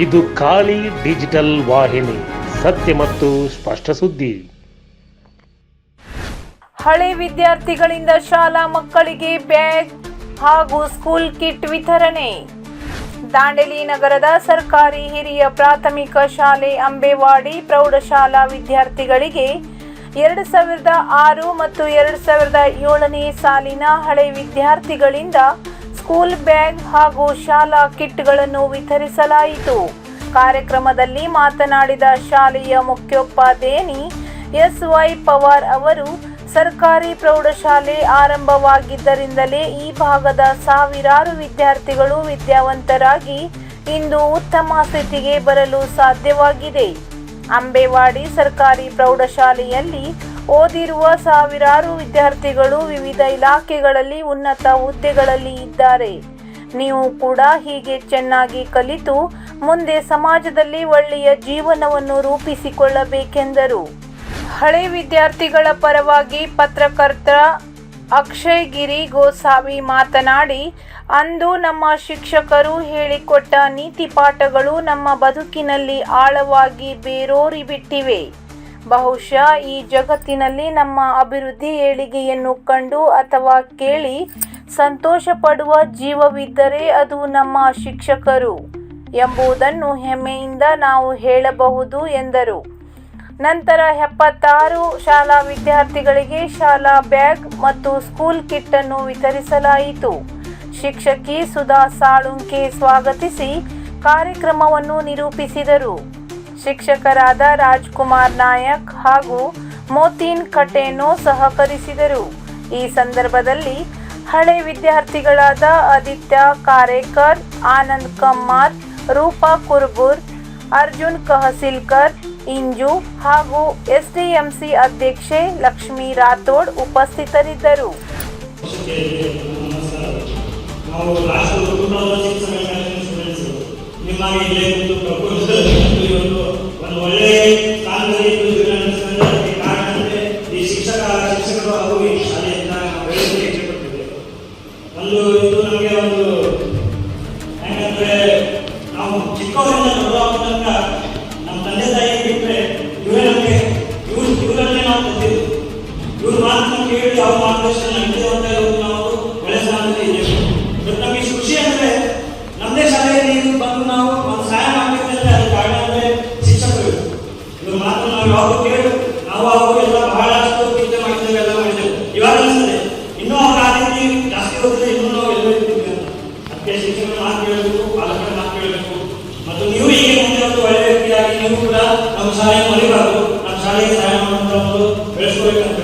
ಇದು ಖಾಲಿ ಡಿಜಿಟಲ್ ವಾಹಿನಿ, ಸತ್ಯ ಮತ್ತು ಸ್ಪಷ್ಟ ಸುದ್ದಿ. ಹಳೆ ವಿದ್ಯಾರ್ಥಿಗಳಿಂದ ಶಾಲಾ ಮಕ್ಕಳಿಗೆ ಬ್ಯಾಗ್ ಹಾಗೂ ಸ್ಕೂಲ್ ಕಿಟ್ ವಿತರಣೆ. ದಾಂಡೇಲಿ ನಗರದ ಸರ್ಕಾರಿ ಹಿರಿಯ ಪ್ರಾಥಮಿಕ ಶಾಲೆ ಅಂಬೇವಾಡಿ ಪ್ರೌಢಶಾಲಾ ವಿದ್ಯಾರ್ಥಿಗಳಿಗೆ ಎರಡು ಸಾವಿರದ ಆರು ಮತ್ತು ಎರಡು ಸಾವಿರದ ಏಳನೇ ಸಾಲಿನ ಹಳೆ ವಿದ್ಯಾರ್ಥಿಗಳಿಂದ ಸ್ಕೂಲ್ ಬ್ಯಾಗ್ ಹಾಗೂ ಶಾಲಾ ಕಿಟ್ಗಳನ್ನು ವಿತರಿಸಲಾಯಿತು. ಕಾರ್ಯಕ್ರಮದಲ್ಲಿ ಮಾತನಾಡಿದ ಶಾಲೆಯ ಮುಖ್ಯೋಪಾಧ್ಯಾಯಿನಿ ಎಸ್ ವೈ ಪವಾರ್ ಅವರು, ಸರ್ಕಾರಿ ಪ್ರೌಢಶಾಲೆ ಆರಂಭವಾಗಿದ್ದರಿಂದಲೇ ಈ ಭಾಗದ ಸಾವಿರಾರು ವಿದ್ಯಾರ್ಥಿಗಳು ವಿದ್ಯಾವಂತರಾಗಿ ಇಂದು ಉತ್ತಮ ಸ್ಥಿತಿಗೆ ಬರಲು ಸಾಧ್ಯವಾಗಿದೆ. ಅಂಬೇವಾಡಿ ಸರ್ಕಾರಿ ಪ್ರೌಢಶಾಲೆಯಲ್ಲಿ ಓದಿರುವ ಸಾವಿರಾರು ವಿದ್ಯಾರ್ಥಿಗಳು ವಿವಿಧ ಇಲಾಖೆಗಳಲ್ಲಿ ಉನ್ನತ ಹುದ್ದೆಗಳಲ್ಲಿ ಇದ್ದಾರೆ. ನೀವು ಕೂಡ ಹೀಗೆ ಚೆನ್ನಾಗಿ ಕಲಿತು ಮುಂದೆ ಸಮಾಜದಲ್ಲಿ ಒಳ್ಳೆಯ ಜೀವನವನ್ನು ರೂಪಿಸಿಕೊಳ್ಳಬೇಕೆಂದರು. ಹಳೆ ವಿದ್ಯಾರ್ಥಿಗಳ ಪರವಾಗಿ ಪತ್ರಕರ್ತ ಅಕ್ಷಯ್ ಗಿರಿ ಗೋಸಾವಿ ಮಾತನಾಡಿ, ಅಂದು ನಮ್ಮ ಶಿಕ್ಷಕರು ಹೇಳಿಕೊಟ್ಟ ನೀತಿ ಪಾಠಗಳು ನಮ್ಮ ಬದುಕಿನಲ್ಲಿ ಆಳವಾಗಿ ಬೇರೂರಿ ಬಿಟ್ಟಿವೆ ಬಹುಶಃ ಈ ಜಗತ್ತಿನಲ್ಲಿ ನಮ್ಮ ಅಭಿವೃದ್ಧಿ ಏಳಿಗೆಯನ್ನು ಕಂಡು ಅಥವಾ ಕೇಳಿ ಸಂತೋಷ ಪಡುವ ಜೀವವಿದ್ದರೆ ಅದು ನಮ್ಮ ಶಿಕ್ಷಕರು ಎಂಬುದನ್ನು ಹೆಮ್ಮೆಯಿಂದ ನಾವು ಹೇಳಬಹುದು ಎಂದರು. ನಂತರ ಎಪ್ಪತ್ತಾರು ಶಾಲಾ ವಿದ್ಯಾರ್ಥಿಗಳಿಗೆ ಶಾಲಾ ಬ್ಯಾಗ್ ಮತ್ತು ಸ್ಕೂಲ್ ಕಿಟ್ ಅನ್ನು ವಿತರಿಸಲಾಯಿತು. ಶಿಕ್ಷಕಿ ಸುಧಾ ಸಾಳುಂಕೆ ಸ್ವಾಗತಿಸಿ ಕಾರ್ಯಕ್ರಮವನ್ನು ನಿರೂಪಿಸಿದರು. ಶಿಕ್ಷಕರಾದ ರಾಜ್ಕುಮಾರ್ ನಾಯಕ್ ಹಾಗೂ ಮೋತೀನ್ ಕಟೇನೋ ಸಹಕರಿಸಿದರು. ಈ ಸಂದರ್ಭದಲ್ಲಿ ಹಳೆ ವಿದ್ಯಾರ್ಥಿಗಳಾದ ಆದಿತ್ಯ ಕಾರೇಕರ್, ಆನಂದ್ ಕಮ್ಮಾರ್, ರೂಪಾ ಕುರ್ಬುರ್, ಅರ್ಜುನ್ ಕಹಸಿಲ್ಕರ್, ಇಂಜು ಹಾಗೂ ಎಸ್ಡಿಎಂಸಿ ಅಧ್ಯಕ್ಷೆ ಲಕ್ಷ್ಮೀ ರಾಥೋಡ್ ಉಪಸ್ಥಿತರಿದ್ದರು. ನಾವು ಒಂದು ಕಾಲದಲ್ಲಿ ಈ ಶಿಕ್ಷಕ, ಶಿಕ್ಷಕರು ಹಾಗೂ ಈ ಒಂದು ಇದು ನಮಗೆ ಒಂದು ಯಾಕಂದರೆ ನಾವು ಚಿಕ್ಕವರಿಂದ ನಮ್ಮ ತಂದೆ ತಾಯಿ ಬಿಟ್ಟರೆ ಇವರೇ ನಮಗೆ ಇವ್ರು ನಾವು ಕಲ್ತಿದ್ದು ಇವ್ರ ಕೇಳಿ ಅವ್ರ ಮಾರ್ಗದರ್ಶನ ಅಂತ ಇರೋದು ನಾವು ಬೆಳೆಸಾದಲ್ಲಿ ಇದ್ದೇವೆ ಇವತ್ತು ನಮಗೆ ಖುಷಿ ಅಂದ್ರೆ ನಮ್ಮದೇ ಶಾಲೆಯಲ್ಲಿ ಇದು ಬಂದು ನಾವು ಒಂದು ಸಹಾಯ ಮಾಡಬೇಕಂದ್ರೆ ಅದು ಕಾರಣ ಅಂದ್ರೆ ಶಿಕ್ಷಕರು ಇವ್ರ ಮಾತನ್ನು ನಾವು ಯಾವಾಗ ಕೇಳಿ ನಾವು ಅವರು ಎಲ್ಲ ಬಹಳಷ್ಟು ಟೀಚರ್ ಮಾಡಿದ್ದೇವೆ ಎಲ್ಲ ಮಾಡಿದ್ದೇವೆ ಇವಾಗ ಅನಿಸ್ತದೆ ಇನ್ನೂ ಅವ್ರ ಆಸಕ್ತಿ ಜಾಸ್ತಿ ಹೋದ್ರೆ ಇನ್ನೂ ನಾವು ಎಲ್ಲ ಇರ್ತೀವಿ ಅಂತ ಶಿಕ್ಷಕರ ಮಾತು ಕೇಳಬೇಕು ಪಾಲಕರ ಮಾತು ಕೇಳಬೇಕು ಮತ್ತು ನೀವು ಹೀಗೆ ಮುಂದೆ ಒಂದು ಒಳ್ಳೆ ವ್ಯಕ್ತಿಯಾಗಿ ನೀವು ಕೂಡ ನಮ್ಮ ಶಾಲೆಯನ್ನು ಮರಿಬಾರದು. ನಮ್ಮ ಶಾಲೆಗೆ ಸಹಾಯ ಮಾಡುವಂತ ಒಂದು ಬೆಳೆಸ್ಕೋಬೇಕಂತ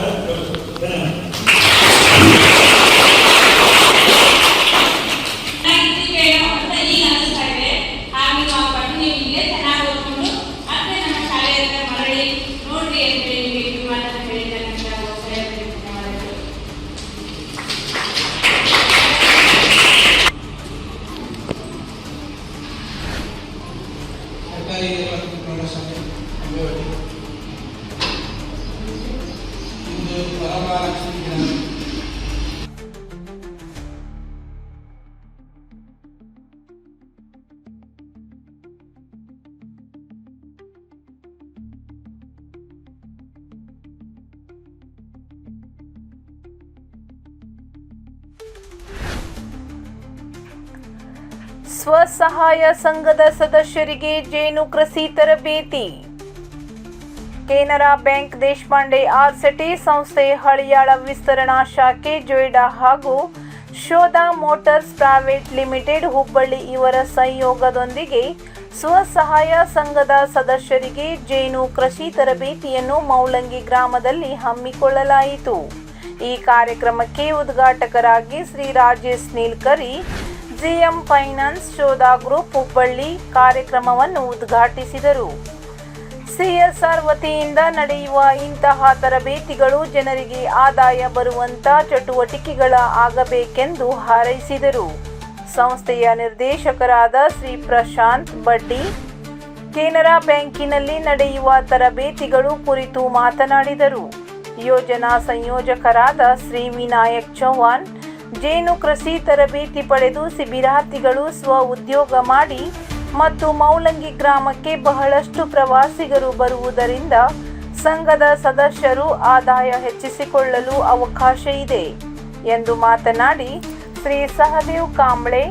ಸರ್ಕಾರಿ ಪ್ರಾಥಮಿಕ ಪ್ರೌಢಶಾಲೆ ಅಂಬೇವಾಡಿ ಇಂದು ಸ್ವಸಹಾಯ ಸಂಘದ ಸದಸ್ಯರಿಗೆ ಜೇನು ಕೃಷಿ ತರಬೇತಿ. ಕೆನರಾ ಬ್ಯಾಂಕ್ ದೇಶಪಾಂಡೆ ಆರ್ಸಿಟಿ ಸಂಸ್ಥೆ ಹಳಿಯಾಳ ವಿಸ್ತರಣಾ ಶಾಖೆ ಜೊಯ್ಡಾ ಹಾಗೂ ಶೋಧ ಮೋಟಾರ್ಸ್ ಪ್ರೈವೇಟ್ ಲಿಮಿಟೆಡ್ ಹುಬ್ಬಳ್ಳಿ ಇವರ ಸಂಯೋಗದೊಂದಿಗೆ ಸ್ವಸಹಾಯ ಸಂಘದ ಸದಸ್ಯರಿಗೆ ಜೇನು ಕೃಷಿ ತರಬೇತಿಯನ್ನು ಮೌಲಂಗಿ ಗ್ರಾಮದಲ್ಲಿ ಹಮ್ಮಿಕೊಳ್ಳಲಾಯಿತು. ಈ ಕಾರ್ಯಕ್ರಮಕ್ಕೆ ಉದ್ಘಾಟಕರಾಗಿ Shri Rajesh Nilkari GM finance Shodha group Hubballi ಕಾರ್ಯಕ್ರಮವನ್ನು ಉದ್ಘಾಟಿಸಿದರು. ಸಿಎಸ್ಆರ್ ವತಿಯಿಂದ ನಡೆಯುವ ಇಂತಹ ತರಬೇತಿಗಳು ಜನರಿಗೆ ಆದಾಯ ಬರುವಂತ ಚಟುವಟಿಕೆಗಳ ಆಗಬೇಕೆಂದು ಹಾರೈಸಿದರು. ಸಂಸ್ಥೆಯ ನಿರ್ದೇಶಕರಾದ ಶ್ರೀ ಪ್ರಶಾಂತ್ ಬಡ್ಡಿ, ಕೆನರಾ ಬ್ಯಾಂಕಿನಲ್ಲಿ ನಡೆಯುವ ತರಬೇತಿಗಳು ಕುರಿತು ಮಾತನಾಡಿದರು. ಯೋಜನಾ ಸಂಯೋಜಕರಾದ ಶ್ರೀ ವಿನಾಯಕ್ ಚೌಹಾಣ್ ಜೇನು ಕೃಷಿ ತರಬೇತಿ ಪಡೆದು ಶಿಬಿರಾರ್ಥಿಗಳು ಸ್ವ ಉದ್ಯೋಗ ಮಾಡಿ ಮತ್ತು ಮೌಲಂಗಿ ಗ್ರಾಮಕ್ಕೆ ಬಹಳಷ್ಟು ಪ್ರವಾಸಿಗರು ಬರುವುದರಿಂದ ಸಂಘದ ಸದಸ್ಯರು ಆದಾಯ ಹೆಚ್ಚಿಸಿಕೊಳ್ಳಲು ಅವಕಾಶ ಇದೆ ಎಂದು ಮಾತನಾಡಿ ಶ್ರೀ ಸಹದೇವ್ ಕಾಂಬ್ಳೆ,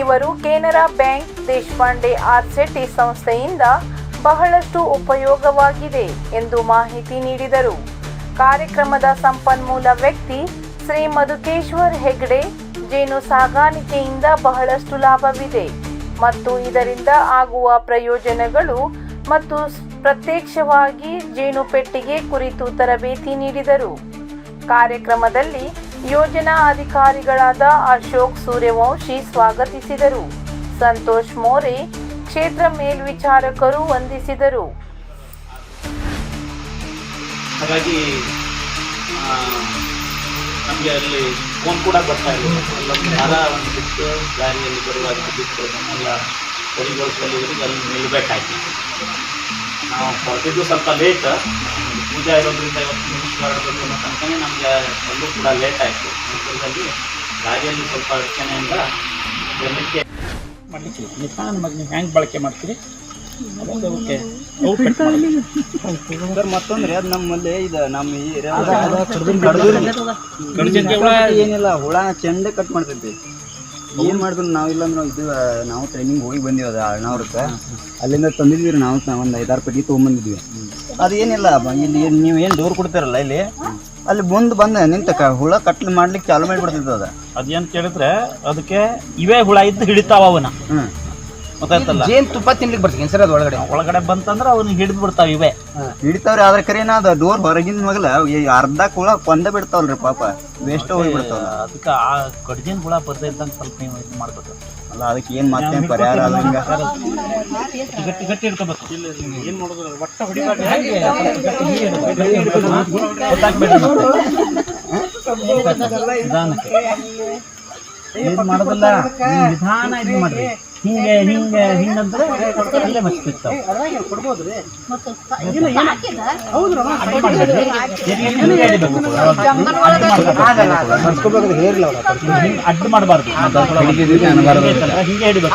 ಇವರು ಕೆನರಾ ಬ್ಯಾಂಕ್ ದೇಶಪಾಂಡೆ ಆರ್ಸೆಟಿ ಸಂಸ್ಥೆಯಿಂದ ಬಹಳಷ್ಟು ಉಪಯೋಗವಾಗಿದೆ ಎಂದು ಮಾಹಿತಿ ನೀಡಿದರು. ಕಾರ್ಯಕ್ರಮದ ಸಂಪನ್ಮೂಲ ವ್ಯಕ್ತಿ ಶ್ರೀ ಮಧುಕೇಶ್ವರ್ ಹೆಗ್ಡೆ ಜೇನು ಸಾಗಾಣಿಕೆಯಿಂದ ಬಹಳಷ್ಟು ಲಾಭವಿದೆ ಮತ್ತು ಇದರಿಂದ ಆಗುವ ಪ್ರಯೋಜನಗಳು ಮತ್ತು ಪ್ರತ್ಯಕ್ಷವಾಗಿ ಜೇನು ಪೆಟ್ಟಿಗೆ ಕುರಿತು ತರಬೇತಿ ನೀಡಿದರು. ಕಾರ್ಯಕ್ರಮದಲ್ಲಿ ಯೋಜನಾ ಅಧಿಕಾರಿಗಳಾದ ಅಶೋಕ್ ಸೂರ್ಯವಂಶಿ ಸ್ವಾಗತಿಸಿದರು. ಸಂತೋಷ್ ಮೋರೆ ಕ್ಷೇತ್ರ ಮೇಲ್ವಿಚಾರಕರು ವಂದಿಸಿದರು. ಹಾಗಾಗಿ ನಮಗೆ ಅಲ್ಲಿ ಫೋನ್ ಕೂಡ ಬರ್ತಾ ಇಲ್ಲ. ಎಲ್ಲ ಮರ ಒಂದು ಬಿಟ್ಟು ದಾರಿಯಲ್ಲಿ ಬರುವಾಗ ಬಿಟ್ಟು ನಮ್ಮೆಲ್ಲ ಸರಿಗೊಳಿಸಲಿವರಿಗೆ ಅಲ್ಲಿ ನಿಲ್ಲಬೇಕಾಯ್ತು ನಾವು ಹೊರಟಿದ್ದು ಸ್ವಲ್ಪ ಲೇಟ್ ಪೂಜೆ ಇರೋದ್ರಿಂದ ಇವತ್ತು ಹೊರಡಬೇಕು ಅನ್ನೋ ತನಕನೇ ನಮಗೆ ಅಲ್ಲೂ ಕೂಡ ಲೇಟ್ ಆಯಿತು. ನಂತರದಲ್ಲಿ ದಾರಿಯಲ್ಲಿ ಸ್ವಲ್ಪ ಅಡಚಣೆಯಿಂದ ಜನಕ್ಕೆ ಮಾಡಲಿಕ್ಕೆ ನಿಧಾನ ಹ್ಯಾಂಗೆ ಬಳಕೆ ಮಾಡ್ತೀರಿ? ಓಕೆ. ಸರ್ ಮತ್ತೊಂದ್ರೆ ಅದು ನಮ್ಮಲ್ಲಿ ಇದು ನಮ್ಮ ಈ ಏನಿಲ್ಲ ಹುಳ ಚೆಂಡ ಕಟ್ ಮಾಡ್ತೈತಿ ಏನ್ ಮಾಡಿದ್ರು ನಾವಿಲ್ಲ ಅಂದ್ರೆ ಇದು ನಾವು ಟ್ರೈನಿಂಗ್ ಹೋಗಿ ಬಂದಿವಿ ಅದು ಅಲ್ಲಿಂದ ತಂದಿದ್ವಿ ರೀ ನಾವು ಒಂದು ಐದಾರು ಪೆಟ್ಟಿ ತೊಗೊಂಬಂದಿದ್ವಿ. ಅದೇನಿಲ್ಲ ಇಲ್ಲಿ ನೀವು ಏನು ಡೋರ್ ಕೊಡ್ತೀರಲ್ಲ ಇಲ್ಲಿ? ಅಲ್ಲಿ ಮುಂದೆ ಬಂದ ನಿಂತ ಹುಳ ಕಟ್ಲಿ ಮಾಡ್ಲಿಕ್ಕೆ ಚಾಲು ಮಾಡಿಬಿಡ್ತೈತೆ ಅದು. ಅದೇನ್ ಕೇಳಿದ್ರೆ ಅದಕ್ಕೆ ಇವೇ ಹುಳ ಇದ್ದು ಹಿಡಿತಾವ ಅವನ. ಹ್ಮ್. ಗೊತ್ತಾಯ್ತಲ್ಲ? ಜೇನ್ ತುಪ್ಪ ತಿನ್ಲಿಕ್ಕೆ ಬರ್ತೀನಿ ಸರ್ ಅದು ಒಳಗಡೆ? ಒಳಗಡೆ ಬಂತಂದ್ರೆ ಅವನು ಹಿಡಿದು ಬಿಡ್ತಾವ ಇವೇ. ಹಿಡಿತಾವ್ರಿ ಆದ್ರೆ ಕರೆನ ಅದು? ಡೋರ್ ಹೊರಗಿನ ಮಗಲ ಅರ್ಧ ಕುಳ ಕೊಂದ ಬಿಡ್ತಾವಲ್ರಿ ಪಾಪ. ವೇಸ್ಟ್ ಹೋಗಿ ಬಿಡ್ತಾವಲ್ಲ ಅದಕ್ಕೆ ಆ ಕಡ್ಜಿನ ಹುಳ ಬರ್ದೈತಂತ ಸ್ವಲ್ಪ ನೀವು ಇದು ಮಾಡ್ಬೇಕು. ಅಲ್ಲ ಅದಕ್ಕೆ ಏನು ಮಾಡ್ತೇನೆ ಪರಿಹಾರ ಅದ ಹಿಂಗ ಗಟ್ಟಿ ಗಟ್ಟಿ ಇಡ್ಕೋಬೇಕು ಏನು ಮಾಡೋದು ಒಟ್ಟ ಹೊಡಿಬಾರ್ದು. ನಿಧಾನಕ್ಕೆ. ಏನು ಮಾಡೋದಲ್ಲ? ನಿಧಾನ ಇದು ಮಾಡ್ರಿ. ಹಿಂಗೆ ಹಿಂಗೆ ಹಿಂಗಂದ್ರೆ ಅಲ್ಲೇ ಮಚ್ಚಿರ್ತಾವ ಅಡ್ಡ ಮಾಡಬಾರ್ದು ಹಿಂಗೆ ಹಿಡಿಬೇಕು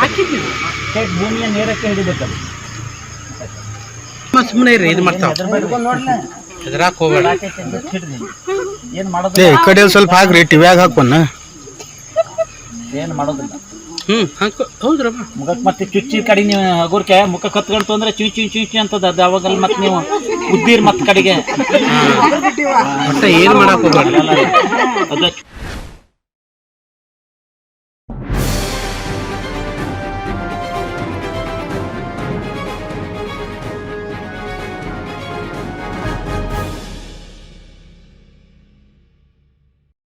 ಭೂಮಿಯ ನೇರಕ್ಕೆ ಹಿಡಿಬೇಕಲ್ಲ ಸುಮ್ಮನೆ ಇರ್ರಿ ಇದು ಮಾಡ್ತಾವ ಹೋಗ್ಬೇಡ ಏನ್ ಮಾಡೋದು ಮಾಡೋದಿಲ್ಲ ಈ ಕಡೆ ಸ್ವಲ್ಪ ಹಾಕ್ರಿ ಟಿವ್ಯಾಗ ಹಾಕೋಣ ಏನ್ ಮಾಡೋದಿಲ್ಲ ಹ್ಮ್ ಹಾಕೋ ಹೌದ್ರಮ್ಮ ಮುಖಕ್ಕೆ ಮತ್ತೆ ಚುಚ್ಚಿ ಕಡೆ ನೀವು ಹಗುರ್ಕೆ ಮುಖ ಕತ್ಕೊಳ್ತು ಅಂದ್ರೆ ಚುಚ್ಚಿ ಚುಚ್ಚಿ ಅಂತ ಅಂತದ ಅದು ಅವಾಗ ಮತ್ತೆ ನೀವು ಉದ್ದೀರ್ ಮತ್ ಕಡೆಗೆ. ಒಟ್ಟ ಏನ್ ಮಾಡಕ್ ಹೋಗ್ಬೇಡ ಅದ ಅದು